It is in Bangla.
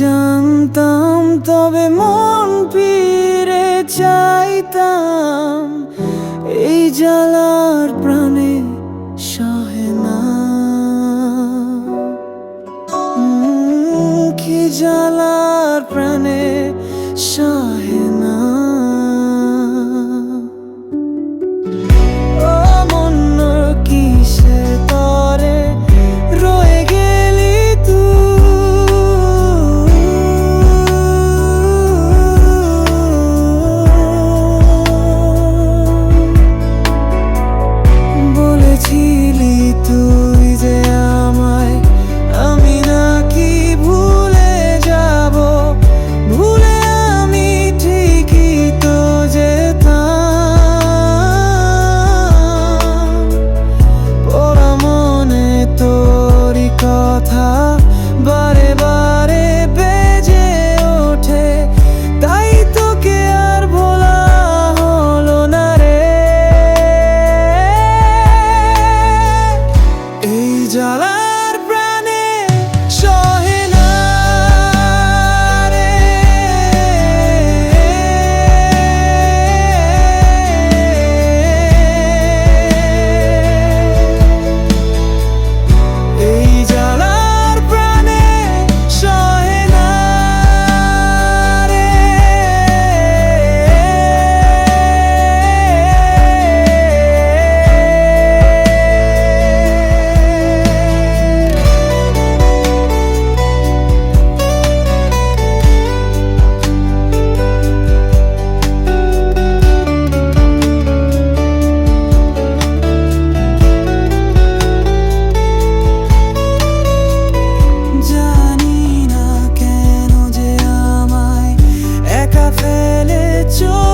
জানতাম তবে মন ফিরে চাইতাম। এই জ্বালা Nice 줘.